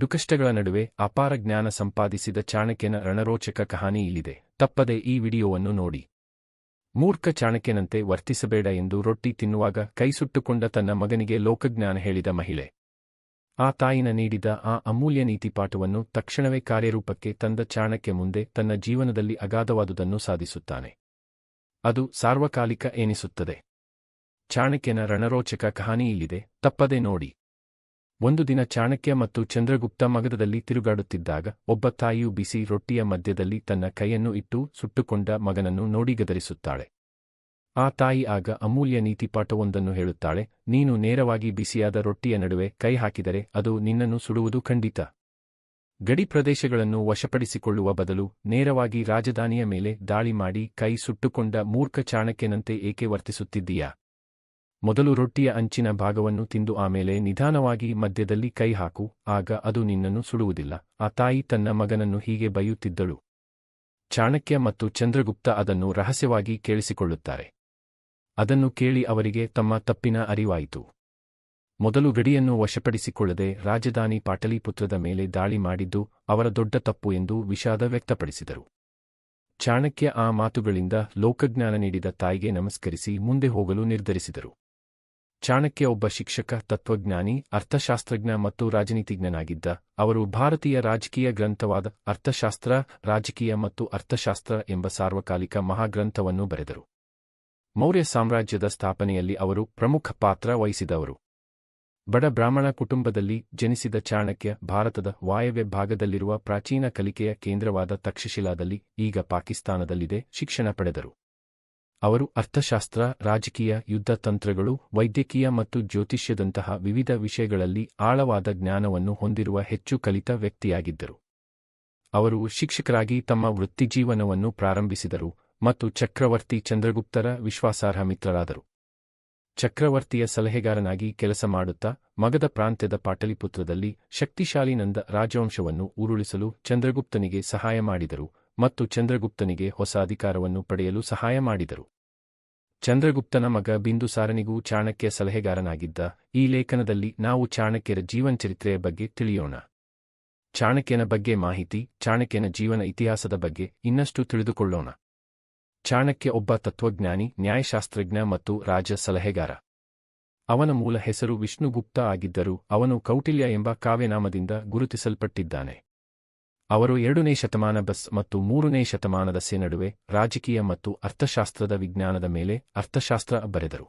ದುಃಖಷ್ಟಗಳ ನಡುವೆ ಅಪಾರ ಜ್ಞಾನ ಸಂಪಾದಿಸಿದ ಚಾಣಕ್ಯನ ರಣರೋಚಕ ಕಹಾನಿ ಇಲ್ಲಿದೆ. ತಪ್ಪದೆ ಈ ವಿಡಿಯೋವನ್ನು ನೋಡಿ. ಮೂರ್ಖ ಚಾಣಕ್ಯನಂತೆ ವರ್ತಿಸಬೇಡ ಎಂದು ರೊಟ್ಟಿ ತಿನ್ನುವಾಗ ಕೈ ಸುಟ್ಟುಕೊಂಡ ತನ್ನ ಮಗನಿಗೆ ಲೋಕಜ್ಞಾನ ಹೇಳಿದ ಮಹಿಳೆ. ಆ ತಾಯಿನ ನೀಡಿದ ಆ ಅಮೂಲ್ಯ ನೀತಿಪಾಠವನ್ನು ತಕ್ಷಣವೇ ಕಾರ್ಯರೂಪಕ್ಕೆ ತಂದ ಚಾಣಕ್ಯ ಮುಂದೆ ತನ್ನ ಜೀವನದಲ್ಲಿ ಅಗಾಧವಾದುದನ್ನು ಸಾಧಿಸುತ್ತಾನೆ. ಅದು ಸಾರ್ವಕಾಲಿಕ ಎನಿಸುತ್ತದೆ. ಚಾಣಕ್ಯನ ರಣರೋಚಕ ಕಹಾನಿಯಿಲ್ಲಿದೆ ತಪ್ಪದೆ ನೋಡಿ. ಒಂದು ದಿನ ಚಾಣಕ್ಯ ಮತ್ತು ಚಂದ್ರಗುಪ್ತ ಮಗದದಲ್ಲಿ ತಿರುಗಾಡುತ್ತಿದ್ದಾಗ ಒಬ್ಬ ತಾಯಿಯು ಬಿಸಿ ರೊಟ್ಟಿಯ ಮಧ್ಯದಲ್ಲಿ ತನ್ನ ಕೈಯನ್ನು ಇಟ್ಟು ಸುಟ್ಟುಕೊಂಡ ಮಗನನ್ನು ನೋಡಿ ಗದರಿಸುತ್ತಾಳೆ. ಆ ತಾಯಿ ಆಗ ಅಮೂಲ್ಯ ನೀತಿಪಾಠವೊಂದನ್ನು ಹೇಳುತ್ತಾಳೆ, ನೀನು ನೇರವಾಗಿ ಬಿಸಿಯಾದ ರೊಟ್ಟಿಯ ನಡುವೆ ಕೈ ಹಾಕಿದರೆ ಅದು ನಿನ್ನನ್ನು ಸುಡುವುದು ಖಂಡಿತ. ಗಡಿ ಪ್ರದೇಶಗಳನ್ನು ವಶಪಡಿಸಿಕೊಳ್ಳುವ ಬದಲು ನೇರವಾಗಿ ರಾಜಧಾನಿಯ ಮೇಲೆ ದಾಳಿ ಮಾಡಿ ಕೈ ಸುಟ್ಟುಕೊಂಡ ಮೂರ್ಖ ಚಾಣಕ್ಯನಂತೆ ಏಕೆ ವರ್ತಿಸುತ್ತಿದ್ದೀಯಾ? ಮೊದಲು ರೊಟ್ಟಿಯ ಅಂಚಿನ ಭಾಗವನ್ನು ತಿಂದು ಆಮೇಲೆ ನಿಧಾನವಾಗಿ ಮಧ್ಯದಲ್ಲಿ ಕೈ ಹಾಕು, ಆಗ ಅದು ನಿನ್ನನ್ನು ಸುಡುವುದಿಲ್ಲ. ಆ ತಾಯಿ ತನ್ನ ಮಗನನ್ನು ಹೀಗೆ ಬೈಯುತ್ತಿದ್ದಳು. ಚಾಣಕ್ಯ ಮತ್ತು ಚಂದ್ರಗುಪ್ತ ಅದನ್ನು ರಹಸ್ಯವಾಗಿ ಕೇಳಿಸಿಕೊಳ್ಳುತ್ತಾರೆ. ಅದನ್ನು ಕೇಳಿ ಅವರಿಗೆ ತಮ್ಮ ತಪ್ಪಿನ ಅರಿವಾಯಿತು. ಮೊದಲು ಗಡಿಯನ್ನು ವಶಪಡಿಸಿಕೊಳ್ಳದೆ ರಾಜಧಾನಿ ಪಾಟಲಿಪುತ್ರದ ಮೇಲೆ ದಾಳಿ ಮಾಡಿದ್ದು ಅವರ ದೊಡ್ಡ ತಪ್ಪು ಎಂದು ವಿಷಾದ ವ್ಯಕ್ತಪಡಿಸಿದರು. ಚಾಣಕ್ಯ ಆ ಮಾತುಗಳಿಂದ ಲೋಕಜ್ಞಾನ ನೀಡಿದ ತಾಯಿಗೆ ನಮಸ್ಕರಿಸಿ ಮುಂದೆ ಹೋಗಲು ನಿರ್ಧರಿಸಿದರು. ಚಾಣಕ್ಯ ಒಬ್ಬ ಶಿಕ್ಷಕ, ತತ್ವಜ್ಞಾನಿ, ಅರ್ಥಶಾಸ್ತ್ರಜ್ಞ ಮತ್ತು ರಾಜನೀತಿಜ್ಞನಾಗಿದ್ದ. ಅವರು ಭಾರತೀಯ ರಾಜಕೀಯ ಗ್ರಂಥವಾದ ಅರ್ಥಶಾಸ್ತ್ರ, ರಾಜಕೀಯ ಮತ್ತು ಅರ್ಥಶಾಸ್ತ್ರ ಎಂಬ ಸಾರ್ವಕಾಲಿಕ ಮಹಾಗ್ರಂಥವನ್ನು ಬರೆದರು. ಮೌರ್ಯ ಸಾಮ್ರಾಜ್ಯದ ಸ್ಥಾಪನೆಯಲ್ಲಿ ಅವರು ಪ್ರಮುಖ ಪಾತ್ರ ವಹಿಸಿದವರು. ಬಡ ಬ್ರಾಹ್ಮಣ ಕುಟುಂಬದಲ್ಲಿ ಜನಿಸಿದ ಚಾಣಕ್ಯ ಭಾರತದ ವಾಯವ್ಯ ಭಾಗದಲ್ಲಿರುವ ಪ್ರಾಚೀನ ಕಲಿಕೆಯ ಕೇಂದ್ರವಾದ ತಕ್ಷಶಿಲಾದಲ್ಲಿ ಈಗ ಪಾಕಿಸ್ತಾನದಲ್ಲಿದೆ ಶಿಕ್ಷಣ ಪಡೆದರು. ಅವರು ಅರ್ಥಶಾಸ್ತ್ರ, ರಾಜಕೀಯ, ಯುದ್ಧ ತಂತ್ರಗಳು, ವೈದ್ಯಕೀಯ ಮತ್ತು ಜ್ಯೋತಿಷ್ಯದಂತಹ ವಿವಿಧ ವಿಷಯಗಳಲ್ಲಿ ಆಳವಾದ ಜ್ಞಾನವನ್ನು ಹೊಂದಿರುವ ಹೆಚ್ಚು ಕಲಿತ ವ್ಯಕ್ತಿಯಾಗಿದ್ದರು. ಅವರು ಶಿಕ್ಷಕರಾಗಿ ತಮ್ಮ ವೃತ್ತಿಜೀವನವನ್ನು ಪ್ರಾರಂಭಿಸಿದರು ಮತ್ತು ಚಕ್ರವರ್ತಿ ಚಂದ್ರಗುಪ್ತರ ವಿಶ್ವಾಸಾರ್ಹ ಮಿತ್ರರಾದರು. ಚಕ್ರವರ್ತಿಯ ಸಲಹೆಗಾರನಾಗಿ ಕೆಲಸ ಮಾಡುತ್ತಾ ಮಗದ ಪ್ರಾಂತ್ಯದ ಪಾಟಲಿಪುತ್ರದಲ್ಲಿ ಶಕ್ತಿಶಾಲಿ ನಂದ ರಾಜವಂಶವನ್ನು ಉರುಳಿಸಲು ಚಂದ್ರಗುಪ್ತನಿಗೆ ಸಹಾಯ ಮಾಡಿದರು. ಮತ್ತು ಚಂದ್ರಗುಪ್ತನಿಗೆ ಹೊಸ ಅಧಿಕಾರವನ್ನು ಪಡೆಯಲು ಸಹಾಯ ಮಾಡಿದರು. ಚಂದ್ರಗುಪ್ತನ ಮಗ ಬಿಂದುಸಾರನಿಗೂ ಚಾಣಕ್ಯ ಸಲಹೆಗಾರನಾಗಿದ್ದ ಈ ಲೇಖನದಲ್ಲಿ ನಾವು ಚಾಣಕ್ಯರ ಜೀವನಚರಿತ್ರೆಯ ಬಗ್ಗೆ ತಿಳಿಯೋಣ. ಚಾಣಕ್ಯನ ಬಗ್ಗೆ ಮಾಹಿತಿ, ಚಾಣಕ್ಯನ ಜೀವನ ಇತಿಹಾಸದ ಬಗ್ಗೆ ಇನ್ನಷ್ಟು ತಿಳಿದುಕೊಳ್ಳೋಣ. ಚಾಣಕ್ಯ ಒಬ್ಬ ತತ್ವಜ್ಞಾನಿ, ನ್ಯಾಯಶಾಸ್ತ್ರಜ್ಞ ಮತ್ತು ರಾಜ ಸಲಹೆಗಾರ. ಅವನ ಮೂಲ ಹೆಸರು ವಿಷ್ಣುಗುಪ್ತ ಆಗಿದ್ದರೂ ಅವನು ಕೌಟಿಲ್ಯ ಎಂಬ ಕಾವ್ಯನಾಮದಿಂದ ಗುರುತಿಸಲ್ಪಟ್ಟಿದ್ದಾನೆ. ಅವರು ಎರಡನೇ ಶತಮಾನ ಬಸ್ ಮತ್ತು ಮೂರನೇ ಶತಮಾನದ ಸೆ ನಡುವೆ ರಾಜಕೀಯ ಮತ್ತು ಅರ್ಥಶಾಸ್ತ್ರದ ವಿಜ್ಞಾನದ ಮೇಲೆ ಅರ್ಥಶಾಸ್ತ್ರ ಬರೆದರು.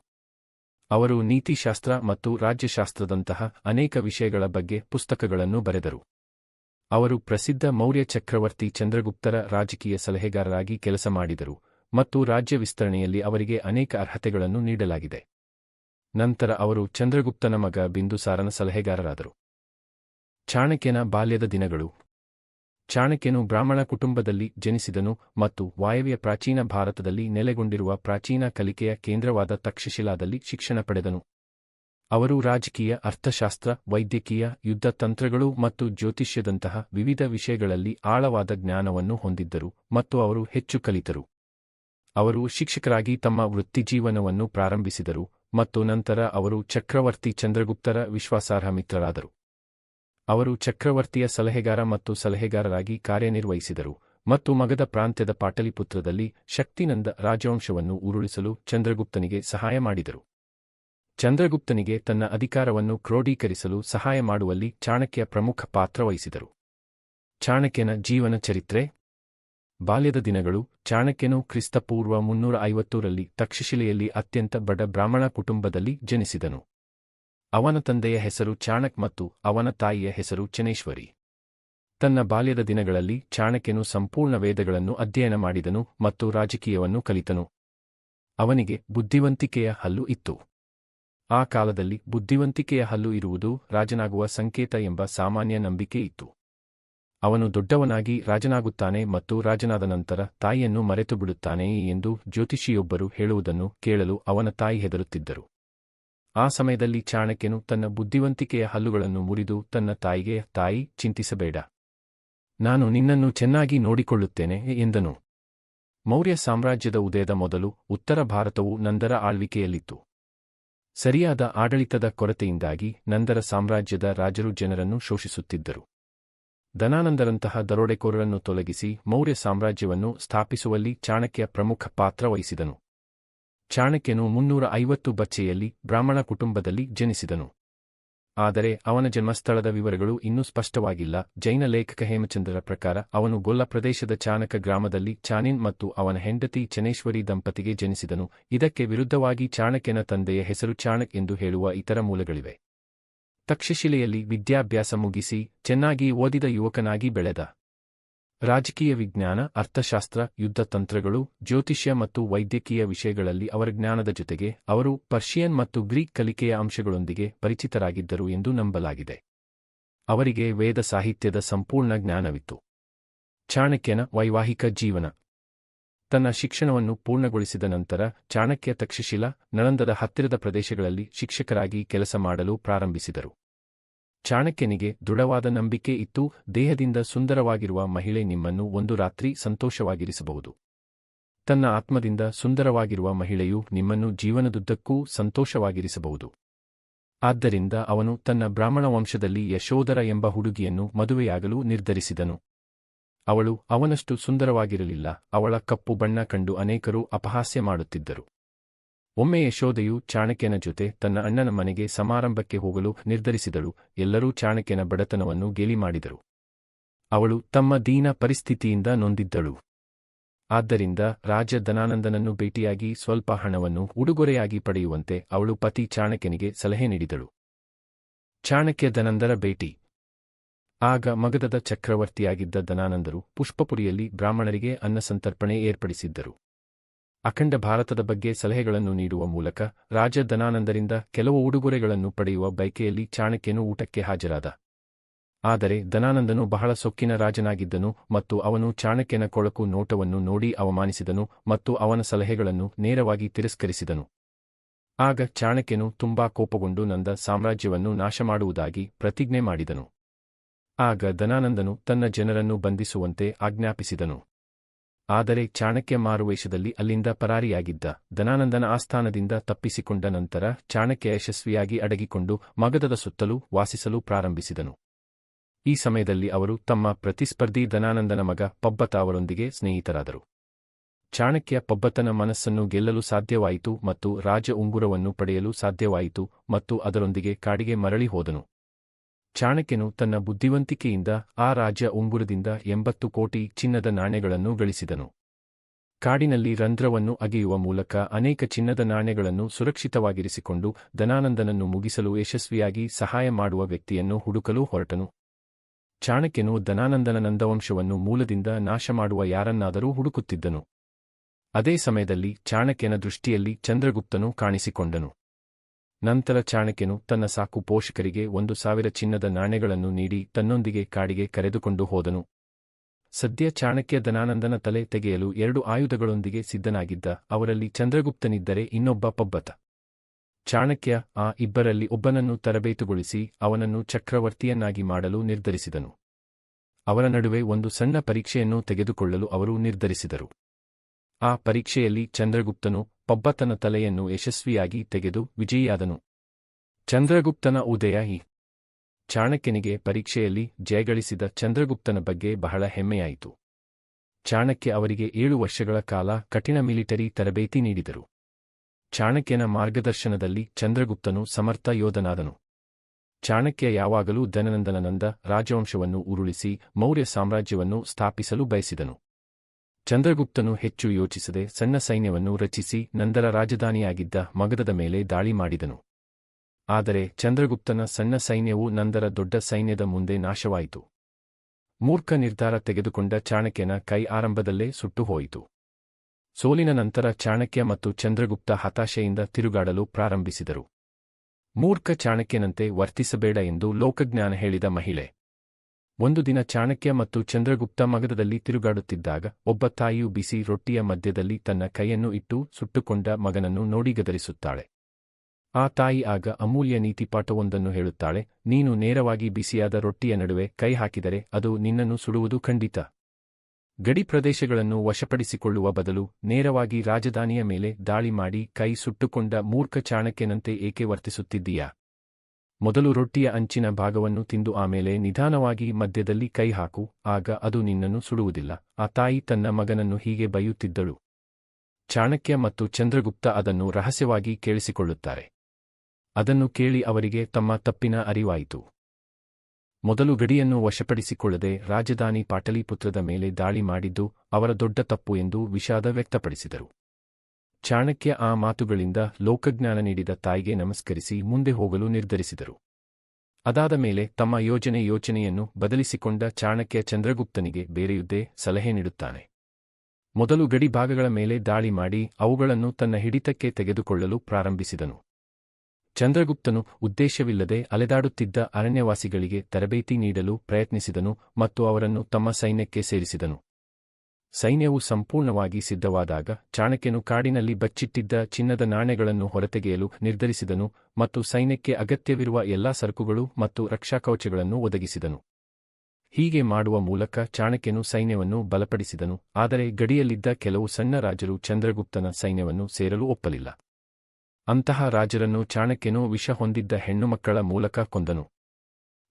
ಅವರು ನೀತಿಶಾಸ್ತ್ರ ಮತ್ತು ರಾಜ್ಯಶಾಸ್ತ್ರದಂತಹ ಅನೇಕ ವಿಷಯಗಳ ಬಗ್ಗೆ ಪುಸ್ತಕಗಳನ್ನು ಬರೆದರು. ಅವರು ಪ್ರಸಿದ್ಧ ಮೌರ್ಯ ಚಕ್ರವರ್ತಿ ಚಂದ್ರಗುಪ್ತರ ರಾಜಕೀಯ ಸಲಹೆಗಾರರಾಗಿ ಕೆಲಸ ಮಾಡಿದರು ಮತ್ತು ರಾಜ್ಯ ವಿಸ್ತರಣೆಯಲ್ಲಿ ಅವರಿಗೆ ಅನೇಕ ಅರ್ಹತೆಗಳನ್ನು ನೀಡಲಾಗಿದೆ. ನಂತರ ಅವರು ಚಂದ್ರಗುಪ್ತನ ಮಗ ಬಿಂದುಸಾರನ ಸಲಹೆಗಾರರಾದರು. ಚಾಣಕ್ಯನ ಬಾಲ್ಯದ ದಿನಗಳು ಚಾಣಕ್ಯನು ಬ್ರಾಹ್ಮಣ ಕುಟುಂಬದಲ್ಲಿ ಜನಿಸಿದನು ಮತ್ತು ವಾಯವ್ಯ ಪ್ರಾಚೀನ ಭಾರತದಲ್ಲಿ ನೆಲೆಗೊಂಡಿರುವ ಪ್ರಾಚೀನ ಕಲಿಕೆಯ ಕೇಂದ್ರವಾದ ತಕ್ಷಶಿಲಾದಲ್ಲಿ ಶಿಕ್ಷಣ ಪಡೆದನು. ಅವರು ರಾಜಕೀಯ, ಅರ್ಥಶಾಸ್ತ್ರ, ವೈದ್ಯಕೀಯ, ಯುದ್ಧ ತಂತ್ರಗಳು ಮತ್ತು ಜ್ಯೋತಿಷ್ಯದಂತಹ ವಿವಿಧ ವಿಷಯಗಳಲ್ಲಿ ಆಳವಾದ ಜ್ಞಾನವನ್ನು ಹೊಂದಿದ್ದರು ಮತ್ತು ಅವರು ಹೆಚ್ಚು ಕಲಿತರು. ಅವರು ಶಿಕ್ಷಕರಾಗಿ ತಮ್ಮ ವೃತ್ತಿಜೀವನವನ್ನು ಪ್ರಾರಂಭಿಸಿದರು ಮತ್ತು ನಂತರ ಅವರು ಚಕ್ರವರ್ತಿ ಚಂದ್ರಗುಪ್ತರ ವಿಶ್ವಾಸಾರ್ಹ ಮಿತ್ರರಾದರು. ಅವರು ಚಕ್ರವರ್ತಿಯ ಸಲಹೆಗಾರ ಮತ್ತು ಸಲಹೆಗಾರರಾಗಿ ಕಾರ್ಯನಿರ್ವಹಿಸಿದರು ಮತ್ತು ಮಗದ ಪ್ರಾಂತ್ಯದ ಪಾಟಲಿಪುತ್ರದಲ್ಲಿ ಶಕ್ತಿನಂದ ರಾಜವಂಶವನ್ನು ಉರುಳಿಸಲು ಚಂದ್ರಗುಪ್ತನಿಗೆ ಸಹಾಯ ಮಾಡಿದರು. ಚಂದ್ರಗುಪ್ತನಿಗೆ ತನ್ನ ಅಧಿಕಾರವನ್ನು ಕ್ರೋಢೀಕರಿಸಲು ಸಹಾಯ ಮಾಡುವಲ್ಲಿ ಚಾಣಕ್ಯ ಪ್ರಮುಖ ಪಾತ್ರ ವಹಿಸಿದರು. ಚಾಣಕ್ಯನ ಜೀವನ ಚರಿತ್ರೆ. ಬಾಲ್ಯದ ದಿನಗಳು. ಚಾಣಕ್ಯನು ಕ್ರಿಸ್ತಪೂರ್ವ ಮುನ್ನೂರ ಐವತ್ತೂರಲ್ಲಿ ತಕ್ಷಶಿಲೆಯಲ್ಲಿ ಅತ್ಯಂತ ಬಡ ಬ್ರಾಹ್ಮಣ ಕುಟುಂಬದಲ್ಲಿ ಜನಿಸಿದನು. ಅವನ ತಂದೆಯ ಹೆಸರು ಚಾಣಕ್ ಮತ್ತು ಅವನ ತಾಯಿಯ ಹೆಸರು ಚನೇಶ್ವರಿ. ತನ್ನ ಬಾಲ್ಯದ ದಿನಗಳಲ್ಲಿ ಚಾಣಕ್ಯನು ಸಂಪೂರ್ಣ ವೇದಗಳನ್ನು ಅಧ್ಯಯನ ಮಾಡಿದನು ಮತ್ತು ರಾಜಕೀಯವನ್ನು ಕಲಿತನು. ಅವನಿಗೆ ಬುದ್ಧಿವಂತಿಕೆಯ ಹಲ್ಲು ಇತ್ತು. ಆ ಕಾಲದಲ್ಲಿ ಬುದ್ಧಿವಂತಿಕೆಯ ಹಲ್ಲು ಇರುವುದು ರಾಜನಾಗುವ ಸಂಕೇತ ಎಂಬ ಸಾಮಾನ್ಯ ನಂಬಿಕೆ ಇತ್ತು. ಅವನು ದೊಡ್ಡವನಾಗಿ ರಾಜನಾಗುತ್ತಾನೆ ಮತ್ತು ರಾಜನಾದ ನಂತರ ತಾಯಿಯನ್ನು ಮರೆತು ಬಿಡುತ್ತಾನೆ ಎಂದು ಜ್ಯೋತಿಷಿಯೊಬ್ಬರು ಹೇಳುವುದನ್ನು ಕೇಳಲು ಅವನ ತಾಯಿ ಹೆದರುತ್ತಿದ್ದರು. ಆ ಸಮಯದಲ್ಲಿ ಚಾಣಕ್ಯನು ತನ್ನ ಬುದ್ಧಿವಂತಿಕೆಯ ಹಲ್ಲುಗಳನ್ನು ಮುರಿದು ತನ್ನ ತಾಯಿಗೆ, ತಾಯಿ, ಚಿಂತಿಸಬೇಡ. ನಾನು ನಿನ್ನನ್ನು ಚೆನ್ನಾಗಿ ನೋಡಿಕೊಳ್ಳುತ್ತೇನೆ, ಎಂದನು. ಮೌರ್ಯ ಸಾಮ್ರಾಜ್ಯದ ಉದಯದ ಮೊದಲು ಉತ್ತರ ಭಾರತವು ನಂದರ ಆಳ್ವಿಕೆಯಲ್ಲಿತ್ತು. ಸರಿಯಾದ ಆಡಳಿತದ ಕೊರತೆಯಿಂದಾಗಿ ನಂದರ ಸಾಮ್ರಾಜ್ಯದ ರಾಜರು ಜನರನ್ನು ಶೋಷಿಸುತ್ತಿದ್ದರು. ದನಾನಂದರಂತಹ ದರೋಡೆಕೋರರನ್ನು ತೊಲಗಿಸಿ ಮೌರ್ಯ ಸಾಮ್ರಾಜ್ಯವನ್ನು ಸ್ಥಾಪಿಸುವಲ್ಲಿ ಚಾಣಕ್ಯ ಪ್ರಮುಖ ಪಾತ್ರ ವಹಿಸಿದನು. ಚಾಣಕ್ಯನು ಮುನ್ನೂರ ಐವತ್ತು ಬಚ್ಚೆಯಲ್ಲಿ ಬ್ರಾಹ್ಮಣ ಕುಟುಂಬದಲ್ಲಿ ಜನಿಸಿದನು. ಆದರೆ ಅವನ ಜನ್ಮಸ್ಥಳದ ವಿವರಗಳು ಇನ್ನೂ ಸ್ಪಷ್ಟವಾಗಿಲ್ಲ. ಜೈನ ಲೇಖಕ ಹೇಮಚಂದ್ರರ ಪ್ರಕಾರ ಅವನು ಗೊಲ್ಲ ಪ್ರದೇಶದ ಚಾಣಕ ಗ್ರಾಮದಲ್ಲಿ ಚಾನಿನ್ ಮತ್ತು ಅವನ ಹೆಂಡತಿ ಚನೇಶ್ವರಿ ದಂಪತಿಗೆ ಜನಿಸಿದನು. ಇದಕ್ಕೆ ವಿರುದ್ಧವಾಗಿ ಚಾಣಕ್ಯನ ತಂದೆಯ ಹೆಸರು ಚಾಣಕ್ ಎಂದು ಹೇಳುವ ಇತರ ಮೂಲಗಳಿವೆ. ತಕ್ಷಶಿಲೆಯಲ್ಲಿ ವಿದ್ಯಾಭ್ಯಾಸ ಮುಗಿಸಿ ಚೆನ್ನಾಗಿ ಓದಿದ ಯುವಕನಾಗಿ ಬೆಳೆದ. ರಾಜಕೀಯ ವಿಜ್ಞಾನ, ಅರ್ಥಶಾಸ್ತ್ರ, ಯುದ್ಧ ತಂತ್ರಗಳು, ಜ್ಯೋತಿಷ್ಯ ಮತ್ತು ವೈದ್ಯಕೀಯ ವಿಷಯಗಳಲ್ಲಿ ಅವರ ಜ್ಞಾನದ ಜೊತೆಗೆ ಅವರು ಪರ್ಷಿಯನ್ ಮತ್ತು ಗ್ರೀಕ್ ಕಲಿಕೆಯ ಅಂಶಗಳೊಂದಿಗೆ ಪರಿಚಿತರಾಗಿದ್ದರು ಎಂದು ನಂಬಲಾಗಿದೆ. ಅವರಿಗೆ ವೇದ ಸಾಹಿತ್ಯದ ಸಂಪೂರ್ಣ ಜ್ಞಾನವಿತ್ತು. ಚಾಣಕ್ಯನ ವೈವಾಹಿಕ ಜೀವನ. ತನ್ನ ಶಿಕ್ಷಣವನ್ನು ಪೂರ್ಣಗೊಳಿಸಿದ ನಂತರ ಚಾಣಕ್ಯ ತಕ್ಷಶಿಲ, ನಳಂದದ ಹತ್ತಿರದ ಪ್ರದೇಶಗಳಲ್ಲಿ ಶಿಕ್ಷಕರಾಗಿ ಕೆಲಸ ಮಾಡಲು ಪ್ರಾರಂಭಿಸಿದರು. ಚಾಣಕ್ಯನಿಗೆ ದೃಢವಾದ ನಂಬಿಕೆ ಇತ್ತು, ದೇಹದಿಂದ ಸುಂದರವಾಗಿರುವ ಮಹಿಳೆ ನಿಮ್ಮನ್ನು ಒಂದು ರಾತ್ರಿ ಸಂತೋಷವಾಗಿರಿಸಬಹುದು. ತನ್ನ ಆತ್ಮದಿಂದ ಸುಂದರವಾಗಿರುವ ಮಹಿಳೆಯು ನಿಮ್ಮನ್ನು ಜೀವನದುದ್ದಕ್ಕೂ ಸಂತೋಷವಾಗಿರಿಸಬಹುದು. ಆದ್ದರಿಂದ ಅವನು ತನ್ನ ಬ್ರಾಹ್ಮಣ ವಂಶದಲ್ಲಿ ಯಶೋಧರ ಎಂಬ ಹುಡುಗಿಯನ್ನು ಮದುವೆಯಾಗಲು ನಿರ್ಧರಿಸಿದನು. ಅವಳು ಅವನಷ್ಟು ಸುಂದರವಾಗಿರಲಿಲ್ಲ, ಅವಳ ಕಪ್ಪು ಬಣ್ಣ ಕಂಡು ಅನೇಕರು ಅಪಹಾಸ್ಯ ಮಾಡುತ್ತಿದ್ದರು. ಒಮ್ಮೆ ಯಶೋದೆಯು ಚಾಣಕ್ಯನ ಜೊತೆ ತನ್ನ ಅಣ್ಣನ ಮನೆಗೆ ಸಮಾರಂಭಕ್ಕೆ ಹೋಗಲು ನಿರ್ಧರಿಸಿದಳು. ಎಲ್ಲರೂ ಚಾಣಕ್ಯನ ಬಡತನವನ್ನು ಗೇಲಿ ಮಾಡಿದರು ಅವಳು ತಮ್ಮ ದೀನ ಪರಿಸ್ಥಿತಿಯಿಂದ ನೊಂದಿದ್ದಳು. ಆದ್ದರಿಂದ ರಾಜ ಧನಾನಂದನನ್ನು ಭೇಟಿಯಾಗಿ ಸ್ವಲ್ಪ ಹಣವನ್ನು ಉಡುಗೊರೆಯಾಗಿ ಪಡೆಯುವಂತೆ ಅವಳು ಪತಿ ಚಾಣಕ್ಯನಿಗೆ ಸಲಹೆ ನೀಡಿದಳು. ಚಾಣಕ್ಯ ಧನಂದರ ಭೇಟಿ. ಆಗ ಮಗಧದ ಚಕ್ರವರ್ತಿಯಾಗಿದ್ದ ಧನಾನಂದರು ಪುಷ್ಪಪುರಿಯಲ್ಲಿ ಬ್ರಾಹ್ಮಣರಿಗೆ ಅನ್ನಸಂತರ್ಪಣೆ ಏರ್ಪಡಿಸಿದ್ದರು. ಅಖಂಡ ಭಾರತದ ಬಗ್ಗೆ ಸಲಹೆಗಳನ್ನು ನೀಡುವ ಮೂಲಕ ರಾಜ ದನಾನಂದರಿಂದ ಕೆಲವು ಉಡುಗೊರೆಗಳನ್ನು ಪಡೆಯುವ ಬೈಕೆಯಲ್ಲಿ ಚಾಣಕ್ಯನು ಊಟಕ್ಕೆ ಹಾಜರಾದ. ಆದರೆ ದನಾನಂದನು ಬಹಳ ಸೊಕ್ಕಿನ ರಾಜನಾಗಿದ್ದನು ಮತ್ತು ಅವನು ಚಾಣಕ್ಯನ ಕೊಳಕು ನೋಟವನ್ನು ನೋಡಿ ಅವಮಾನಿಸಿದನು ಮತ್ತು ಅವನ ಸಲಹೆಗಳನ್ನು ನೇರವಾಗಿ ತಿರಸ್ಕರಿಸಿದನು. ಆಗ ಚಾಣಕ್ಯನು ತುಂಬಾ ಕೋಪಗೊಂಡು ನಂದ ಸಾಮ್ರಾಜ್ಯವನ್ನು ನಾಶಮಾಡುವುದಾಗಿ ಪ್ರತಿಜ್ಞೆ ಮಾಡಿದನು. ಆಗ ದನಾನಂದನು ತನ್ನ ಜನರನ್ನು ಬಂಧಿಸುವಂತೆ ಆಜ್ಞಾಪಿಸಿದನು. ಆದರೆ ಚಾಣಕ್ಯ ಮಾರುವೇಷದಲ್ಲಿ ಅಲ್ಲಿಂದ ಪರಾರಿಯಾಗಿದ್ದ ದನಾನಂದನ ಆಸ್ಥಾನದಿಂದ ತಪ್ಪಿಸಿಕೊಂಡ ನಂತರ ಚಾಣಕ್ಯ ಯಶಸ್ವಿಯಾಗಿ ಅಡಗಿಕೊಂಡು ಮಗಧದ ಸುತ್ತಲೂ ವಾಸಿಸಲು ಪ್ರಾರಂಭಿಸಿದನು. ಈ ಸಮಯದಲ್ಲಿ ಅವರು ತಮ್ಮ ಪ್ರತಿಸ್ಪರ್ಧಿ ದನಾನಂದನ ಮಗ ಪಬ್ಬತ ಅವರೊಂದಿಗೆ ಸ್ನೇಹಿತರಾದರು. ಚಾಣಕ್ಯ ಪಬ್ಬತನ ಮನಸ್ಸನ್ನು ಗೆಲ್ಲಲು ಸಾಧ್ಯವಾಯಿತು ಮತ್ತು ರಾಜ ಉಂಗುರವನ್ನು ಪಡೆಯಲು ಸಾಧ್ಯವಾಯಿತು ಮತ್ತು ಅದರೊಂದಿಗೆ ಕಾಡಿಗೆ ಮರಳಿ ಹೋದನು. ಚಾಣಕ್ಯನು ತನ್ನ ಬುದ್ಧಿವಂತಿಕೆಯಿಂದ ಆ ರಾಜ್ಯ ಉಂಗುರದಿಂದ ಎಂಬತ್ತು ಕೋಟಿ ಚಿನ್ನದ ನಾಣ್ಯಗಳನ್ನು ಗಳಿಸಿದನು. ಕಾಡಿನಲ್ಲಿ ರಂಧ್ರವನ್ನು ಅಗೆಯುವ ಮೂಲಕ ಅನೇಕ ಚಿನ್ನದ ನಾಣ್ಯಗಳನ್ನು ಸುರಕ್ಷಿತವಾಗಿರಿಸಿಕೊಂಡು ದನಾನಂದನನ್ನು ಮುಗಿಸಲು ಯಶಸ್ವಿಯಾಗಿ ಸಹಾಯ ಮಾಡುವ ವ್ಯಕ್ತಿಯನ್ನು ಹುಡುಕಲು ಹೊರಟನು. ಚಾಣಕ್ಯನು ದನಾನಂದನ ನಂದವಂಶವನ್ನು ಮೂಲದಿಂದ ನಾಶ ಮಾಡುವ ಯಾರನ್ನಾದರೂ ಹುಡುಕುತ್ತಿದ್ದನು. ಅದೇ ಸಮಯದಲ್ಲಿ ಚಾಣಕ್ಯನ ದೃಷ್ಟಿಯಲ್ಲಿ ಚಂದ್ರಗುಪ್ತನು ಕಾಣಿಸಿಕೊಂಡನು. ನಂತರ ಚಾಣಕ್ಯನು ತನ್ನ ಸಾಕು ಪೋಷಕರಿಗೆ ಒಂದು ಸಾವಿರ ಚಿನ್ನದ ನಾಣ್ಯಗಳನ್ನು ನೀಡಿ ತನ್ನೊಂದಿಗೆ ಕಾಡಿಗೆ ಕರೆದುಕೊಂಡು ಹೋದನು. ಸದ್ಯ ಚಾಣಕ್ಯ ದನಾನಂದನ ತಲೆ ತೆಗೆಯಲು ಎರಡು ಆಯುಧಗಳೊಂದಿಗೆ ಸಿದ್ಧನಾಗಿದ್ದ ಅವರಲ್ಲಿ ಚಂದ್ರಗುಪ್ತನಿದ್ದರೆ ಇನ್ನೊಬ್ಬ ಪಬ್ಬತ. ಚಾಣಕ್ಯ ಆ ಇಬ್ಬರಲ್ಲಿ ಒಬ್ಬನನ್ನು ತರಬೇತುಗೊಳಿಸಿ ಅವನನ್ನು ಚಕ್ರವರ್ತಿಯನ್ನಾಗಿ ಮಾಡಲು ನಿರ್ಧರಿಸಿದನು. ಅವರ ನಡುವೆ ಒಂದು ಸಣ್ಣ ಪರೀಕ್ಷೆಯನ್ನು ತೆಗೆದುಕೊಳ್ಳಲು ಅವರು ನಿರ್ಧರಿಸಿದರು. ಆ ಪರೀಕ್ಷೆಯಲ್ಲಿ ಚಂದ್ರಗುಪ್ತನು ಪಬ್ಬತನ ತಲೆಯನ್ನು ಯಶಸ್ವಿಯಾಗಿ ತೆಗೆದು ವಿಜಯಿಯಾದನು. ಚಂದ್ರಗುಪ್ತನ ಉದಯ ಈ. ಚಾಣಕ್ಯನಿಗೆ ಪರೀಕ್ಷೆಯಲ್ಲಿ ಜಯಗಳಿಸಿದ ಚಂದ್ರಗುಪ್ತನ ಬಗ್ಗೆ ಬಹಳ ಹೆಮ್ಮೆಯಾಯಿತು. ಚಾಣಕ್ಯ ಅವರಿಗೆ ಏಳು ವರ್ಷಗಳ ಕಾಲ ಕಠಿಣ ಮಿಲಿಟರಿ ತರಬೇತಿ ನೀಡಿದರು. ಚಾಣಕ್ಯನ ಮಾರ್ಗದರ್ಶನದಲ್ಲಿ ಚಂದ್ರಗುಪ್ತನು ಸಮರ್ಥ ಯೋಧನಾದನು. ಚಾಣಕ್ಯ ಯಾವಾಗಲೂ ಧನನಂದನನಂದ ರಾಜವಂಶವನ್ನು ಉರುಳಿಸಿ ಮೌರ್ಯ ಸಾಮ್ರಾಜ್ಯವನ್ನು ಸ್ಥಾಪಿಸಲು ಬಯಸಿದನು. ಚಂದ್ರಗುಪ್ತನು ಹೆಚ್ಚು ಯೋಚಿಸದೆ ಸಣ್ಣ ಸೈನ್ಯವನ್ನು ರಚಿಸಿ ನಂದರ ರಾಜಧಾನಿಯಾಗಿದ್ದ ಮಗಧದ ಮೇಲೆ ದಾಳಿ ಮಾಡಿದನು. ಆದರೆ ಚಂದ್ರಗುಪ್ತನ ಸಣ್ಣ ಸೈನ್ಯವು ನಂದರ ದೊಡ್ಡ ಸೈನ್ಯದ ಮುಂದೆ ನಾಶವಾಯಿತು. ಮೂರ್ಖ ನಿರ್ಧಾರ ತೆಗೆದುಕೊಂಡ ಚಾಣಕ್ಯನ ಕೈ ಆರಂಭದಲ್ಲೇ ಸುಟ್ಟುಹೋಯಿತು. ಸೋಲಿನ ನಂತರ ಚಾಣಕ್ಯ ಮತ್ತು ಚಂದ್ರಗುಪ್ತ ಹತಾಶೆಯಿಂದ ತಿರುಗಾಡಲು ಪ್ರಾರಂಭಿಸಿದರು. ಮೂರ್ಖ ಚಾಣಕ್ಯನಂತೆ ವರ್ತಿಸಬೇಡ ಎಂದು ಲೋಕಜ್ಞಾನ ಹೇಳಿದ ಮಹಿಳೆ. ಒಂದು ದಿನ ಚಾಣಕ್ಯ ಮತ್ತು ಚಂದ್ರಗುಪ್ತ ಮಗಧದಲ್ಲಿ ತಿರುಗಾಡುತ್ತಿದ್ದಾಗ ಒಬ್ಬ ತಾಯಿಯು ಬಿಸಿ ರೊಟ್ಟಿಯ ಮಧ್ಯದಲ್ಲಿ ತನ್ನ ಕೈಯನ್ನು ಇಟ್ಟು ಸುಟ್ಟುಕೊಂಡ ಮಗನನ್ನು ನೋಡಿ ಗದರಿಸುತ್ತಾಳೆ. ಆ ತಾಯಿ ಆಗ ಅಮೂಲ್ಯ ನೀತಿಪಾಠವೊಂದನ್ನು ಹೇಳುತ್ತಾಳೆ, ನೀನು ನೇರವಾಗಿ ಬಿಸಿಯಾದ ರೊಟ್ಟಿಯ ನಡುವೆ ಕೈ ಹಾಕಿದರೆ ಅದು ನಿನ್ನನ್ನು ಸುಡುವುದು ಖಂಡಿತ. ಗಡಿ ಪ್ರದೇಶಗಳನ್ನು ವಶಪಡಿಸಿಕೊಳ್ಳುವ ಬದಲು ನೇರವಾಗಿ ರಾಜಧಾನಿಯ ಮೇಲೆ ದಾಳಿ ಮಾಡಿ ಕೈ ಸುಟ್ಟುಕೊಂಡ ಮೂರ್ಖ ಚಾಣಕ್ಯನಂತೆ ಏಕೆ ವರ್ತಿಸುತ್ತಿದ್ದೀಯಾ? ಮೊದಲು ರೊಟ್ಟಿಯ ಅಂಚಿನ ಭಾಗವನ್ನು ತಿಂದು ಆಮೇಲೆ ನಿಧಾನವಾಗಿ ಮಧ್ಯದಲ್ಲಿ ಕೈ ಹಾಕು, ಆಗ ಅದು ನಿನ್ನನ್ನು ಸುಡುವುದಿಲ್ಲ. ಆ ತಾಯಿ ತನ್ನ ಮಗನನ್ನು ಹೀಗೆ ಬೈಯುತ್ತಿದ್ದಳು. ಚಾಣಕ್ಯ ಮತ್ತು ಚಂದ್ರಗುಪ್ತ ಅದನ್ನು ರಹಸ್ಯವಾಗಿ ಕೇಳಿಸಿಕೊಳ್ಳುತ್ತಾರೆ. ಅದನ್ನು ಕೇಳಿ ಅವರಿಗೆ ತಮ್ಮ ತಪ್ಪಿನ ಅರಿವಾಯಿತು. ಮೊದಲು ಗಡಿಯನ್ನು ವಶಪಡಿಸಿಕೊಳ್ಳದೆ ರಾಜಧಾನಿ ಪಾಟಲಿಪುತ್ರದ ಮೇಲೆ ದಾಳಿ ಮಾಡಿದ್ದು ಅವರ ದೊಡ್ಡ ತಪ್ಪು ಎಂದು ವಿಷಾದ ವ್ಯಕ್ತಪಡಿಸಿದರು. ಚಾಣಕ್ಯ ಆ ಮಾತುಗಳಿಂದ ಲೋಕಜ್ಞಾನ ನೀಡಿದ ತಾಯಿಗೆ ನಮಸ್ಕರಿಸಿ ಮುಂದೆ ಹೋಗಲು ನಿರ್ಧರಿಸಿದರು. ಅದಾದ ಮೇಲೆ ತಮ್ಮ ಯೋಜನೆ ಯೋಚನೆಯನ್ನು ಬದಲಿಸಿಕೊಂಡ ಚಾಣಕ್ಯ ಚಂದ್ರಗುಪ್ತನಿಗೆ ಬೇರೆಯುದ್ದೇ ಸಲಹೆ ನೀಡುತ್ತಾನೆ. ಮೊದಲು ಗಡಿ ಭಾಗಗಳ ಮೇಲೆ ದಾಳಿ ಮಾಡಿ ಅವುಗಳನ್ನು ತನ್ನ ಹಿಡಿತಕ್ಕೆ ತೆಗೆದುಕೊಳ್ಳಲು ಪ್ರಾರಂಭಿಸಿದನು. ಚಂದ್ರಗುಪ್ತನು ಉದ್ದೇಶವಿಲ್ಲದೆ ಅಲೆದಾಡುತ್ತಿದ್ದ ಅರಣ್ಯವಾಸಿಗಳಿಗೆ ತರಬೇತಿ ನೀಡಲು ಪ್ರಯತ್ನಿಸಿದನು ಮತ್ತು ಅವರನ್ನು ತಮ್ಮ ಸೈನ್ಯಕ್ಕೆ ಸೇರಿಸಿದನು. ಸೈನ್ಯವು ಸಂಪೂರ್ಣವಾಗಿ ಸಿದ್ಧವಾದಾಗ ಚಾಣಕ್ಯನು ಕಾಡಿನಲ್ಲಿ ಬಚ್ಚಿಟ್ಟಿದ್ದ ಚಿನ್ನದ ನಾಣ್ಯಗಳನ್ನು ಹೊರತೆಗೆಯಲು ನಿರ್ಧರಿಸಿದನು ಮತ್ತು ಸೈನ್ಯಕ್ಕೆ ಅಗತ್ಯವಿರುವ ಎಲ್ಲಾ ಸರಕುಗಳು ಮತ್ತು ರಕ್ಷಾಕವಚಗಳನ್ನು ಒದಗಿಸಿದನು. ಹೀಗೆ ಮಾಡುವ ಮೂಲಕ ಚಾಣಕ್ಯನು ಸೈನ್ಯವನ್ನು ಬಲಪಡಿಸಿದನು, ಆದರೆ ಗಡಿಯಲ್ಲಿದ್ದ ಕೆಲವು ಸಣ್ಣ ರಾಜರು ಚಂದ್ರಗುಪ್ತನ ಸೈನ್ಯವನ್ನು ಸೇರಲು ಒಪ್ಪಲಿಲ್ಲ. ಅಂತಹ ರಾಜರನ್ನು ಚಾಣಕ್ಯನು ವಿಷ ಹೊಂದಿದ್ದ ಹೆಣ್ಣುಮಕ್ಕಳ ಮೂಲಕ ಕೊಂದನು.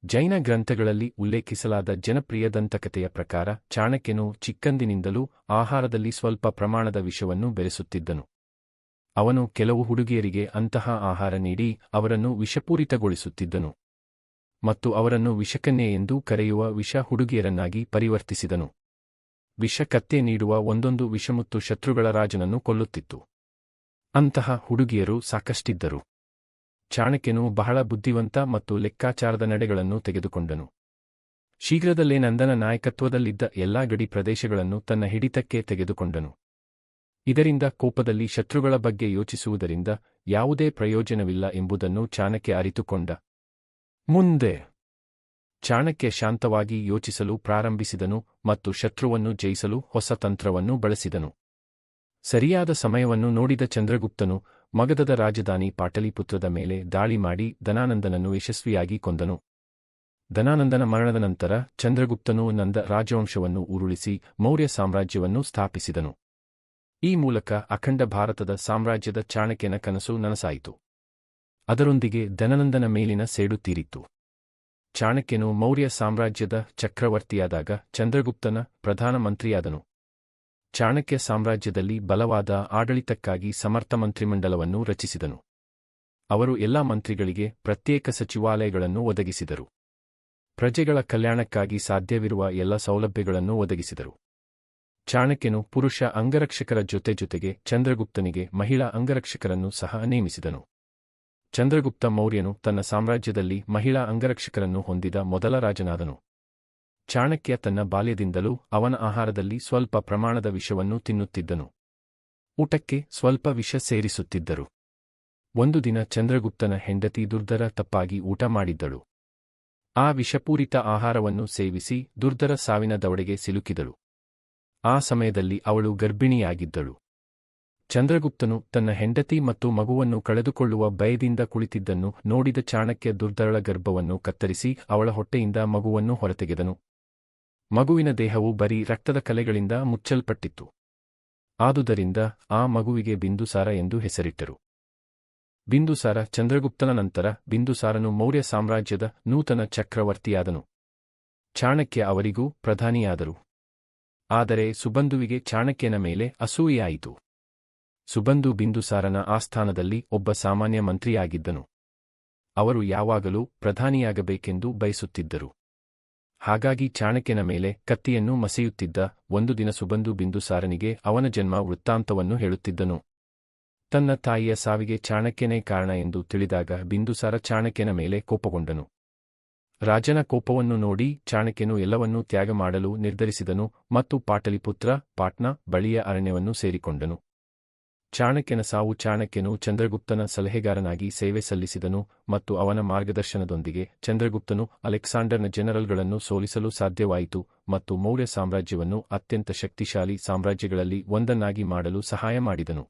ಜೈನ ಗ್ರಂಥಗಳಲ್ಲಿ ಉಲ್ಲೇಖಿಸಲಾದ ಜನಪ್ರಿಯ ದಂತಕಥೆಯ ಪ್ರಕಾರ ಚಾಣಕ್ಯನು ಚಿಕ್ಕಂದಿನಿಂದಲೂ ಆಹಾರದಲ್ಲಿ ಸ್ವಲ್ಪ ಪ್ರಮಾಣದ ವಿಷವನ್ನು ಬೆರೆಸುತ್ತಿದ್ದನು. ಅವನು ಕೆಲವು ಹುಡುಗಿಯರಿಗೆ ಅಂತಹ ಆಹಾರ ನೀಡಿ ಅವರನ್ನು ವಿಷಪೂರಿತಗೊಳಿಸುತ್ತಿದ್ದನು ಮತ್ತು ಅವರನ್ನು ವಿಷಕನ್ಯೆ ಎಂದು ಕರೆಯುವ ವಿಷ ಹುಡುಗಿಯರನ್ನಾಗಿ ಪರಿವರ್ತಿಸಿದನು. ವಿಷ ಕತ್ತೆ ನೀಡುವ ಒಂದೊಂದು ವಿಷಮುತ್ತು ಶತ್ರುಗಳ ರಾಜನನ್ನು ಕೊಲ್ಲುತ್ತಿತ್ತು. ಅಂತಹ ಹುಡುಗಿಯರು ಸಾಕಷ್ಟಿದ್ದರು. ಚಾಣಕ್ಯನು ಬಹಳ ಬುದ್ಧಿವಂತ ಮತ್ತು ಲೆಕ್ಕಾಚಾರದ ನಡೆಗಳನ್ನು ತೆಗೆದುಕೊಂಡನು. ಶೀಘ್ರದಲ್ಲೇ ನಂದನ ನಾಯಕತ್ವದಲ್ಲಿದ್ದ ಎಲ್ಲಾ ಗಡಿ ಪ್ರದೇಶಗಳನ್ನು ತನ್ನ ಹಿಡಿತಕ್ಕೆ ತೆಗೆದುಕೊಂಡನು. ಇದರಿಂದ ಕೋಪದಲ್ಲಿ ಶತ್ರುಗಳ ಬಗ್ಗೆ ಯೋಚಿಸುವುದರಿಂದ ಯಾವುದೇ ಪ್ರಯೋಜನವಿಲ್ಲ ಎಂಬುದನ್ನು ಚಾಣಕ್ಯ ಅರಿತುಕೊಂಡ. ಮುಂದೆ, ಚಾಣಕ್ಯ ಶಾಂತವಾಗಿ ಯೋಚಿಸಲು ಪ್ರಾರಂಭಿಸಿದನು ಮತ್ತು ಶತ್ರುವನ್ನು ಜಯಿಸಲು ಹೊಸ ತಂತ್ರವನ್ನು ಬಳಸಿದನು. ಸರಿಯಾದ ಸಮಯವನ್ನು ನೋಡಿದ ಚಂದ್ರಗುಪ್ತನು ಮಗಧದ ರಾಜಧಾನಿ ಪಾಟಲಿಪುತ್ರದ ಮೇಲೆ ದಾಳಿ ಮಾಡಿ ದನಾನಂದನನ್ನು ಯಶಸ್ವಿಯಾಗಿ ಕೊಂದನು. ದನಾನಂದನ ಮರಣದ ನಂತರ ಚಂದ್ರಗುಪ್ತನು ನಂದ ರಾಜವಂಶವನ್ನು ಉರುಳಿಸಿ ಮೌರ್ಯ ಸಾಮ್ರಾಜ್ಯವನ್ನು ಸ್ಥಾಪಿಸಿದನು. ಈ ಮೂಲಕ ಅಖಂಡ ಭಾರತದ ಸಾಮ್ರಾಜ್ಯದ ಚಾಣಕ್ಯನ ಕನಸು ನನಸಾಯಿತು. ಅದರೊಂದಿಗೆ ದನಾನಂದನ ಮೇಲಿನ ಸೇಡು ತೀರಿತ್ತು. ಚಾಣಕ್ಯನು ಮೌರ್ಯ ಸಾಮ್ರಾಜ್ಯದ ಚಕ್ರವರ್ತಿಯಾದಾಗ ಚಂದ್ರಗುಪ್ತನ ಪ್ರಧಾನಮಂತ್ರಿಯಾದನು ಚಾಣಕ್ಯ ಸಾಮ್ರಾಜ್ಯದಲ್ಲಿ ಬಲವಾದ ಆಡಳಿತಕ್ಕಾಗಿ ಸಮರ್ಥ ಮಂತ್ರಿಮಂಡಲವನ್ನು ರಚಿಸಿದನು. ಅವರು ಎಲ್ಲಾ ಮಂತ್ರಿಗಳಿಗೆ ಪ್ರತ್ಯೇಕ ಸಚಿವಾಲಯಗಳನ್ನು ಒದಗಿಸಿದರು. ಪ್ರಜೆಗಳ ಕಲ್ಯಾಣಕ್ಕಾಗಿ ಸಾಧ್ಯವಿರುವ ಎಲ್ಲ ಸೌಲಭ್ಯಗಳನ್ನು ಒದಗಿಸಿದರು. ಚಾಣಕ್ಯನು ಪುರುಷ ಅಂಗರಕ್ಷಕರ ಜೊತೆ ಜೊತೆಗೆ ಚಂದ್ರಗುಪ್ತನಿಗೆ ಮಹಿಳಾ ಅಂಗರಕ್ಷಕರನ್ನು ಸಹ ನೇಮಿಸಿದನು. ಚಂದ್ರಗುಪ್ತ ಮೌರ್ಯನು ತನ್ನ ಸಾಮ್ರಾಜ್ಯದಲ್ಲಿ ಮಹಿಳಾ ಅಂಗರಕ್ಷಕರನ್ನು ಹೊಂದಿದ ಮೊದಲ ರಾಜನಾದನು. ಚಾಣಕ್ಯ ತನ್ನ ಬಾಲ್ಯದಿಂದಲೂ ಅವನ ಆಹಾರದಲ್ಲಿ ಸ್ವಲ್ಪ ಪ್ರಮಾಣದ ವಿಷವನ್ನು ತಿನ್ನುತ್ತಿದ್ದನು. ಊಟಕ್ಕೆ ಸ್ವಲ್ಪ ವಿಷ ಸೇರಿಸುತ್ತಿದ್ದರು. ಒಂದು ದಿನ ಚಂದ್ರಗುಪ್ತನ ಹೆಂಡತಿ ದುರ್ಧರ ತಪ್ಪಾಗಿ ಊಟ ಮಾಡಿದ್ದಳು. ಆ ವಿಷಪೂರಿತ ಆಹಾರವನ್ನು ಸೇವಿಸಿ ದುರ್ಧರ ಸಾವಿನ ದವಡೆಗೆ ಸಿಲುಕಿದಳು. ಆ ಸಮಯದಲ್ಲಿ ಅವಳು ಗರ್ಭಿಣಿಯಾಗಿದ್ದಳು. ಚಂದ್ರಗುಪ್ತನು ತನ್ನ ಹೆಂಡತಿ ಮತ್ತು ಮಗುವನ್ನು ಕಳೆದುಕೊಳ್ಳುವ ಭಯದಿಂದ ಕುಳಿತಿದ್ದನ್ನು ನೋಡಿದ ಚಾಣಕ್ಯ ದುರ್ದರಳ ಗರ್ಭವನ್ನು ಕತ್ತರಿಸಿ ಅವಳ ಹೊಟ್ಟೆಯಿಂದ ಮಗುವನ್ನು ಹೊರತೆಗೆದನು. ಮಗುವಿನ ದೇಹವು ಬರೀ ರಕ್ತದ ಕಲೆಗಳಿಂದ ಮುಚ್ಚಲ್ಪಟ್ಟಿತ್ತು. ಆದುದರಿಂದ ಆ ಮಗುವಿಗೆ ಬಿಂದುಸಾರ ಎಂದು ಹೆಸರಿಟ್ಟರು. ಬಿಂದುಸಾರ ಚಂದ್ರಗುಪ್ತನ ನಂತರ ಬಿಂದುಸಾರನು ಮೌರ್ಯ ಸಾಮ್ರಾಜ್ಯದ ನೂತನ ಚಕ್ರವರ್ತಿಯಾದನು. ಚಾಣಕ್ಯ ಅವರಿಗೂ ಪ್ರಧಾನಿಯಾದರು. ಆದರೆ ಸುಬಂಧುವಿಗೆ ಚಾಣಕ್ಯನ ಮೇಲೆ ಅಸೂಯೆಯಾಯಿತು. ಸುಬಂಧು ಬಿಂದುಸಾರನ ಆಸ್ಥಾನದಲ್ಲಿ ಒಬ್ಬ ಸಾಮಾನ್ಯ ಮಂತ್ರಿಯಾಗಿದ್ದನು. ಅವರು ಯಾವಾಗಲೂ ಪ್ರಧಾನಿಯಾಗಬೇಕೆಂದು ಬಯಸುತ್ತಿದ್ದರು. ಹಾಗಾಗಿ ಚಾಣಕ್ಯನ ಮೇಲೆ ಕತ್ತಿಯನ್ನು ಮಸೆಯುತ್ತಿದ್ದ ಒಂದು ದಿನ ಸುಬಂಧು ಬಿಂದುಸಾರನಿಗೆ ಅವನ ಜನ್ಮ ವೃತ್ತಾಂತವನ್ನು ಹೇಳುತ್ತಿದ್ದನು. ತನ್ನ ತಾಯಿಯ ಸಾವಿಗೆ ಚಾಣಕ್ಯನೇ ಕಾರಣ ಎಂದು ತಿಳಿದಾಗ ಬಿಂದುಸಾರ ಚಾಣಕ್ಯನ ಮೇಲೆ ಕೋಪಗೊಂಡನು. ರಾಜನ ಕೋಪವನ್ನು ನೋಡಿ ಚಾಣಕ್ಯನು ಎಲ್ಲವನ್ನೂ ತ್ಯಾಗ ಮಾಡಲು ನಿರ್ಧರಿಸಿದನು ಮತ್ತು ಪಾಟಲಿಪುತ್ರ ಪಾಟ್ನಾ ಬಳಿಯ ಅರಣ್ಯವನ್ನು ಸೇರಿಕೊಂಡನು. ಚಾಣಕ್ಯನ ಸಾವು ಚಾಣಕ್ಯನು ಚಂದ್ರಗುಪ್ತನ ಸಲಹೆಗಾರನಾಗಿ ಸೇವೆ ಸಲ್ಲಿಸಿದನು ಮತ್ತು ಅವನ ಮಾರ್ಗದರ್ಶನದೊಂದಿಗೆ ಚಂದ್ರಗುಪ್ತನು ಅಲೆಕ್ಸಾಂಡರ್ನ ಜನರಲ್ಗಳನ್ನು ಸೋಲಿಸಲು ಸಾಧ್ಯವಾಯಿತು ಮತ್ತು ಮೌರ್ಯ ಸಾಮ್ರಾಜ್ಯವನ್ನು ಅತ್ಯಂತ ಶಕ್ತಿಶಾಲಿ ಸಾಮ್ರಾಜ್ಯಗಳಲ್ಲಿ ಒಂದನ್ನಾಗಿ ಮಾಡಲು ಸಹಾಯ ಮಾಡಿದನು.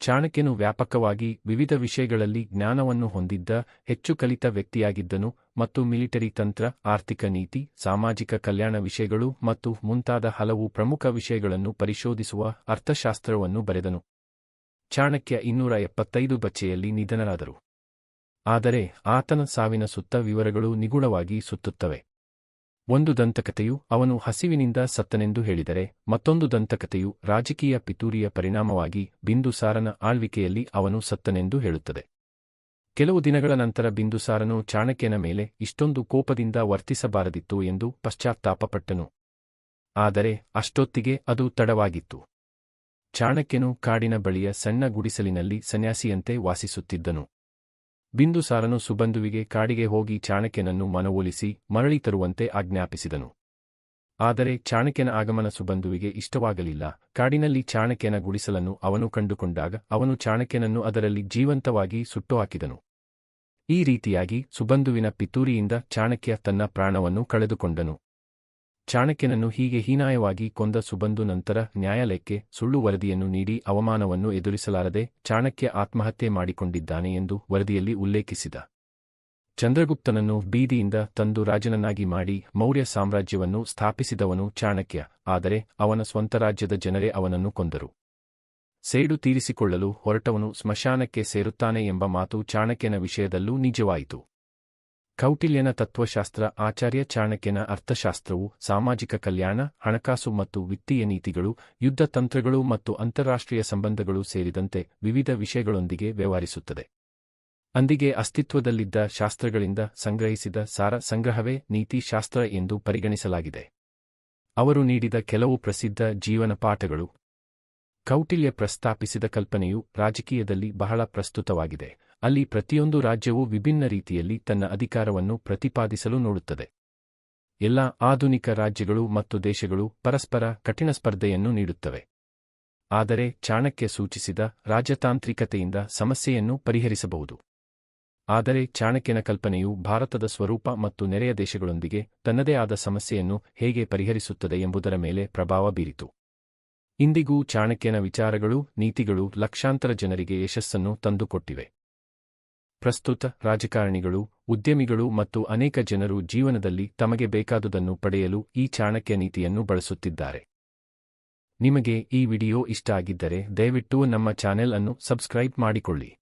ಚಾಣಕ್ಯನು ವ್ಯಾಪಕವಾಗಿ ವಿವಿಧ ವಿಷಯಗಳಲ್ಲಿ ಜ್ಞಾನವನ್ನು ಹೊಂದಿದ್ದ ಹೆಚ್ಚು ಕಲಿತ ವ್ಯಕ್ತಿಯಾಗಿದ್ದನು ಮತ್ತು ಮಿಲಿಟರಿ ತಂತ್ರ, ಆರ್ಥಿಕ ನೀತಿ, ಸಾಮಾಜಿಕ ಕಲ್ಯಾಣ ವಿಷಯಗಳು ಮತ್ತು ಮುಂತಾದ ಹಲವು ಪ್ರಮುಖ ವಿಷಯಗಳನ್ನು ಪರಿಶೋಧಿಸುವ ಅರ್ಥಶಾಸ್ತ್ರವನ್ನು ಬರೆದನು. ಚಾಣಕ್ಯ ಇನ್ನೂರ ಎಪ್ಪತ್ತೈದು ಬಚ್ಚೆಯಲ್ಲಿ ನಿಧನರಾದರು. ಆದರೆ ಆತನ ಸಾವಿನ ಸುತ್ತ ವಿವರಗಳು ನಿಗೂಢವಾಗಿ ಸುತ್ತುತ್ತವೆ. ಒಂದು ದಂತಕಥೆಯು ಅವನು ಹಸಿವಿನಿಂದ ಸತ್ತನೆಂದು ಹೇಳಿದರೆ, ಮತ್ತೊಂದು ದಂತಕತೆಯು ರಾಜಕೀಯ ಪಿತೂರಿಯ ಪರಿಣಾಮವಾಗಿ ಬಿಂದುಸಾರನ ಆಳ್ವಿಕೆಯಲ್ಲಿ ಅವನು ಸತ್ತನೆಂದು ಹೇಳುತ್ತದೆ. ಕೆಲವು ದಿನಗಳ ನಂತರ ಬಿಂದುಸಾರನು ಚಾಣಕ್ಯನ ಮೇಲೆ ಇಷ್ಟೊಂದು ಕೋಪದಿಂದ ವರ್ತಿಸಬಾರದಿತ್ತು ಎಂದು ಪಶ್ಚಾತ್ತಾಪಪಟ್ಟನು. ಆದರೆ ಅಷ್ಟೊತ್ತಿಗೆ ಅದು ತಡವಾಗಿತ್ತು. ಚಾಣಕ್ಯನು ಕಾಡಿನ ಬಳಿಯ ಸಣ್ಣ ಗುಡಿಸಲಿನಲ್ಲಿ ಸನ್ಯಾಸಿಯಂತೆ ವಾಸಿಸುತ್ತಿದ್ದನು. ಬಿಂದುಸಾರನು ಸುಬಂಧುವಿಗೆ ಕಾಡಿಗೆ ಹೋಗಿ ಚಾಣಕ್ಯನನ್ನು ಮನವೊಲಿಸಿ ಮರಳಿ ತರುವಂತೆ ಆಜ್ಞಾಪಿಸಿದನು. ಆದರೆ ಚಾಣಕ್ಯನ ಆಗಮನ ಸುಬಂಧುವಿಗೆ ಇಷ್ಟವಾಗಲಿಲ್ಲ. ಕಾಡಿನಲ್ಲಿ ಚಾಣಕ್ಯನ ಗುಡಿಸಲನ್ನು ಅವನು ಕಂಡುಕೊಂಡಾಗ ಅವನು ಚಾಣಕ್ಯನನ್ನು ಅದರಲ್ಲಿ ಜೀವಂತವಾಗಿ ಸುಟ್ಟುಹಾಕಿದನು. ಈ ರೀತಿಯಾಗಿ ಸುಬಂಧುವಿನ ಪಿತೂರಿಯಿಂದ ಚಾಣಕ್ಯ ತನ್ನ ಪ್ರಾಣವನ್ನು ಕಳೆದುಕೊಂಡನು. ಚಾಣಕ್ಯನನ್ನು ಹೀಗೆ ಹೀನಾಯವಾಗಿ ಕೊಂದ ಸುಬಂಧು ನಂತರ ನ್ಯಾಯಾಲಯಕ್ಕೆ ಸುಳ್ಳು ವರದಿಯನ್ನು ನೀಡಿ ಅವಮಾನವನ್ನು ಎದುರಿಸಲಾರದೆ ಚಾಣಕ್ಯ ಆತ್ಮಹತ್ಯೆ ಮಾಡಿಕೊಂಡಿದ್ದಾನೆ ಎಂದು ವರದಿಯಲ್ಲಿ ಉಲ್ಲೇಖಿಸಿದ. ಚಂದ್ರಗುಪ್ತನನ್ನು ಬೀದಿಯಿಂದ ತಂದು ರಾಜನನ್ನಾಗಿ ಮಾಡಿ ಮೌರ್ಯ ಸಾಮ್ರಾಜ್ಯವನ್ನು ಸ್ಥಾಪಿಸಿದವನು ಚಾಣಕ್ಯ, ಆದರೆ ಅವನ ಸ್ವಂತ ರಾಜ್ಯದ ಜನರೇ ಅವನನ್ನು ಕೊಂದರು. ಸೇಡು ತೀರಿಸಿಕೊಳ್ಳಲು ಹೊರಟವನು ಸ್ಮಶಾನಕ್ಕೆ ಸೇರುತ್ತಾನೆ ಎಂಬ ಮಾತು ಚಾಣಕ್ಯನ ವಿಷಯದಲ್ಲೂ ನಿಜವಾಯಿತು. ಕೌಟಿಲ್ಯನ ತತ್ವಶಾಸ್ತ್ರ, ಆಚಾರ್ಯ ಚಾಣಕ್ಯನ ಅರ್ಥಶಾಸ್ತ್ರವು, ಸಾಮಾಜಿಕ ಕಲ್ಯಾಣ, ಹಣಕಾಸು ಮತ್ತು ವಿತ್ತೀಯ ನೀತಿಗಳು, ಯುದ್ಧ ತಂತ್ರಗಳು ಮತ್ತು ಅಂತಾರಾಷ್ಟ್ರೀಯ ಸಂಬಂಧಗಳು ಸೇರಿದಂತೆ ವಿವಿಧ ವಿಷಯಗಳೊಂದಿಗೆ ವ್ಯವಹರಿಸುತ್ತದೆ. ಅಂದಿಗೆ ಅಸ್ತಿತ್ವದಲ್ಲಿದ್ದ ಶಾಸ್ತ್ರಗಳಿಂದ ಸಂಗ್ರಹಿಸಿದ ಸಾರ ಸಂಗ್ರಹವೇ ನೀತಿಶಾಸ್ತ್ರ ಎಂದು ಪರಿಗಣಿಸಲಾಗಿದೆ. ಅವರು ನೀಡಿದ ಕೆಲವು ಪ್ರಸಿದ್ಧ ಜೀವನ ಪಾಠಗಳು. ಕೌಟಿಲ್ಯ ಪ್ರಸ್ತಾಪಿಸಿದ ಕಲ್ಪನೆಯು ರಾಜಕೀಯದಲ್ಲಿ ಬಹಳ ಪ್ರಸ್ತುತವಾಗಿದೆ. ಅಲ್ಲಿ ಪ್ರತಿಯೊಂದು ರಾಜ್ಯವೂ ವಿಭಿನ್ನ ರೀತಿಯಲ್ಲಿ ತನ್ನ ಅಧಿಕಾರವನ್ನು ಪ್ರತಿಪಾದಿಸಲು ನೋಡುತ್ತದೆ. ಎಲ್ಲ ಆಧುನಿಕ ರಾಜ್ಯಗಳು ಮತ್ತು ದೇಶಗಳು ಪರಸ್ಪರ ಕಠಿಣ ಸ್ಪರ್ಧೆಯನ್ನು ನೀಡುತ್ತವೆ. ಆದರೆ ಚಾಣಕ್ಯ ಸೂಚಿಸಿದ ರಾಜತಾಂತ್ರಿಕತೆಯಿಂದ ಸಮಸ್ಯೆಯನ್ನು ಪರಿಹರಿಸಬಹುದು. ಆದರೆ ಚಾಣಕ್ಯನ ಕಲ್ಪನೆಯು ಭಾರತದ ಸ್ವರೂಪ ಮತ್ತು ನೆರೆಯ ದೇಶಗಳೊಂದಿಗೆ ತನ್ನದೇ ಆದ ಸಮಸ್ಯೆಯನ್ನು ಹೇಗೆ ಪರಿಹರಿಸುತ್ತದೆ ಎಂಬುದರ ಮೇಲೆ ಪ್ರಭಾವ ಬೀರಿತು. ಇಂದಿಗೂ ಚಾಣಕ್ಯನ ವಿಚಾರಗಳು, ನೀತಿಗಳು ಲಕ್ಷಾಂತರ ಜನರಿಗೆ ಯಶಸ್ಸನ್ನು ತಂದುಕೊಟ್ಟಿವೆ. ಪ್ರಸ್ತುತ ರಾಜಕಾರಣಿಗಳು, ಉದ್ಯಮಿಗಳು ಮತ್ತು ಅನೇಕ ಜನರು ಜೀವನದಲ್ಲಿ ತಮಗೆ ಬೇಕಾದುದನ್ನು ಪಡೆಯಲು ಈ ಚಾಣಕ್ಯ ನೀತಿಯನ್ನು ಬಳಸುತ್ತಿದ್ದಾರೆ. ನಿಮಗೆ ಈ ವಿಡಿಯೋ ಇಷ್ಟ ಆಗಿದ್ದರೆ ದಯವಿಟ್ಟು ನಮ್ಮ ಚಾನೆಲ್ ಅನ್ನು ಸಬ್ಸ್ಕ್ರೈಬ್ ಮಾಡಿಕೊಳ್ಳಿ.